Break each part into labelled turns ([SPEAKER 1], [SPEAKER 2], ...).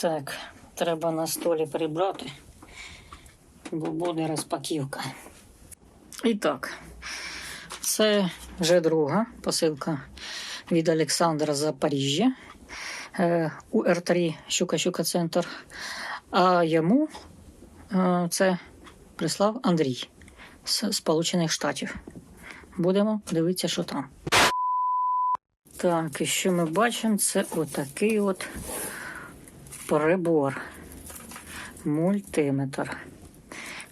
[SPEAKER 1] Так, треба на столі прибрати, бо буде розпаківка. І так, це вже друга посилка від Олександра з Запоріжжя е, УР3 Щука-Щука Центр. А йому е, це прислав Андрій з Сполучених Штатів. Будемо дивитися, що там. Так, і що ми бачимо, це отакий от прибор. Мультиметр.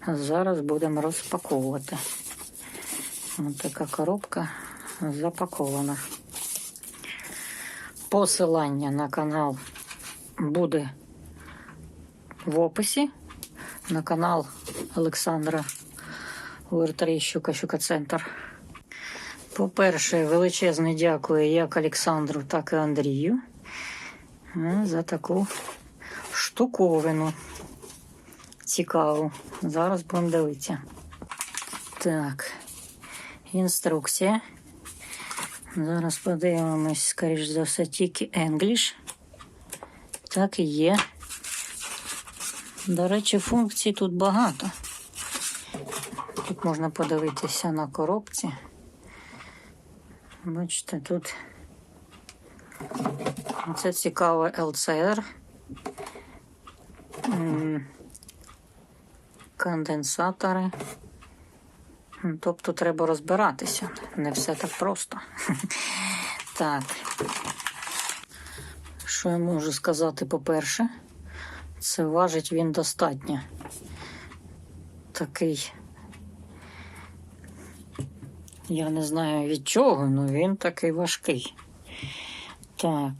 [SPEAKER 1] Зараз будемо розпаковувати. Ось така коробка запакована. Посилання на канал буде в описі. На канал Олександра УР3 Щука. По-перше, величезне дякую як Олександру, так і Андрію е, за таку штуковину. Цікаву. Зараз будемо дивитися. Так, інструкція. Зараз подивимось, скоріш за все, тільки English. Так і є. До речі, функцій тут багато. Тут можна подивитися на коробці. Бачите, тут це цікаве LCR. Конденсатори. Тобто треба розбиратися. Не все так просто. Так. Що я можу сказати, по-перше, це важить він достатньо. Такий. Я не знаю від чого, але він такий важкий. Так.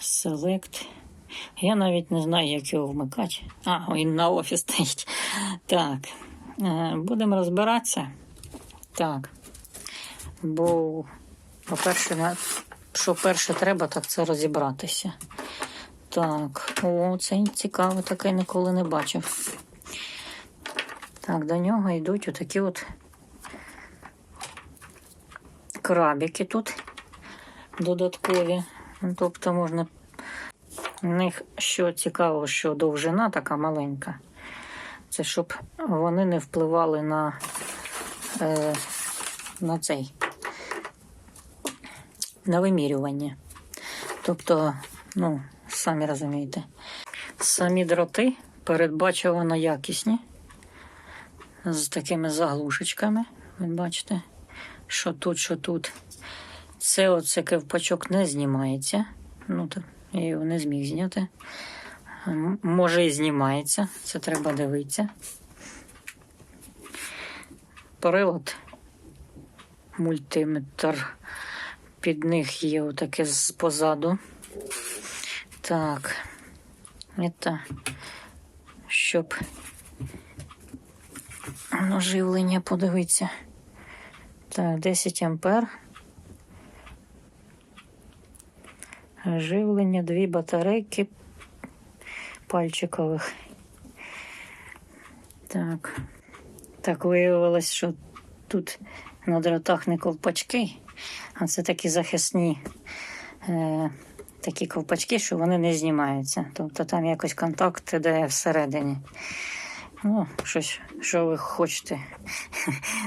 [SPEAKER 1] Select. Я навіть не знаю, як його вмикати. А, він на офіс стоїть. Так. Е, Будемо розбиратися. Так. Бо, по-перше, що перше треба, так це розібратися. Так, о, це цікаво, таке ніколи не бачив. Так, до нього йдуть отакі от крабики тут додаткові. Ну, Тобто можна. У них що цікаво, що довжина така маленька. Це щоб вони не впливали на, е, на цей на вимірювання. Тобто, ну, самі розумієте, самі дроти передбачувано якісні з такими заглушечками. Ви бачите, що тут, що тут. Це оце ковпачок не знімається. Ну, так, я його не зміг зняти. Може і знімається, це треба дивитися. Прилад, мультиметр. Під них є отаке позаду. Так. Это щоб на подивитися. Так, 10 ампер. Живлення, дві батарейки пальчикових. Так. Так, виявилось, що тут на дротах не ковпачки, а це такі захисні е, такі ковпачки, що вони не знімаються. Тобто там якось контакт іде всередині. Ну, щось, що ви хочете.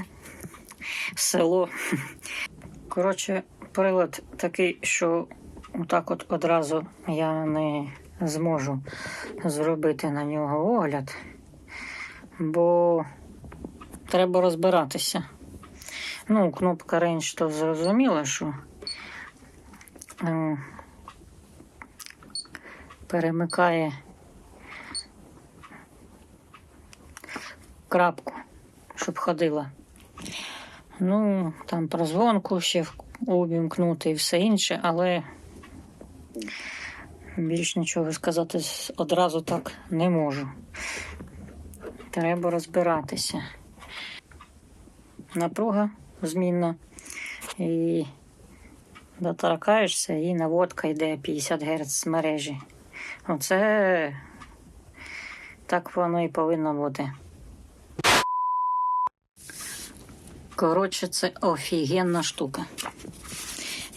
[SPEAKER 1] Село. Коротше, прилад такий, що отак от одразу я не зможу зробити на нього огляд, бо треба розбиратися. Ну, кнопка Range, то зрозуміло, що е, перемикає крапку, щоб ходила. Ну, там прозвонку ще увімкнути і все інше, але більш нічого сказати одразу так не можу. Треба розбиратися. Напруга змінна і доторкаєшся, і наводка йде 50 Гц з мережі. Оце так воно і повинно бути. Коротше, це офігенна штука.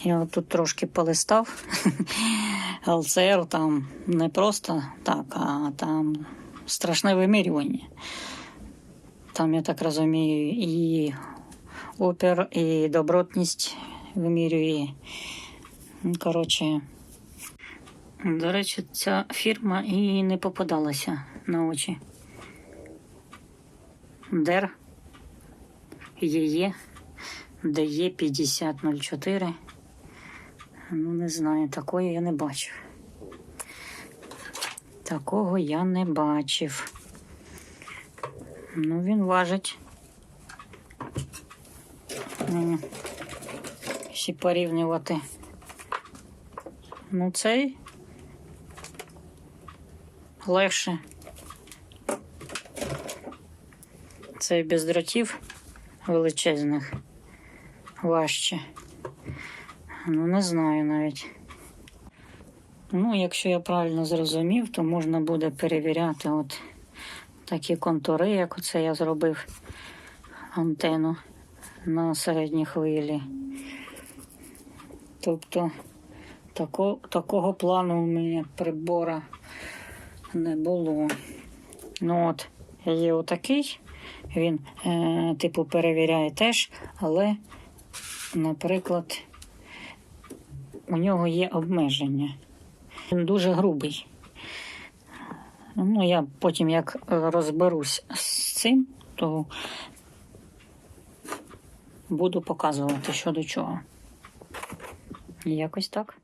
[SPEAKER 1] Я тут трошки полистав. ЛЦР там не просто так, а там страшне вимірювання. Там, я так розумію, і опір, і добротність вимірює. Коротше, до речі, ця фірма і не попадалася на очі. Дер ЄЄ, ДЕ 5004. Ну, не знаю, такої я не бачив. Такого я не бачив. Ну, він важить. Якщо порівнювати. Ну, цей легше. Цей без дротів величезних важче. Ну, не знаю навіть. Ну, якщо я правильно зрозумів, то можна буде перевіряти от такі контури, як оце я зробив антенну на середній хвилі. Тобто тако, такого плану у мене прибора не було. Ну от, є отакий, він, е, типу, перевіряє теж, але, наприклад, у нього є обмеження. Він дуже грубий. Ну, я потім як розберусь з цим, то буду показувати що до чого. Якось так.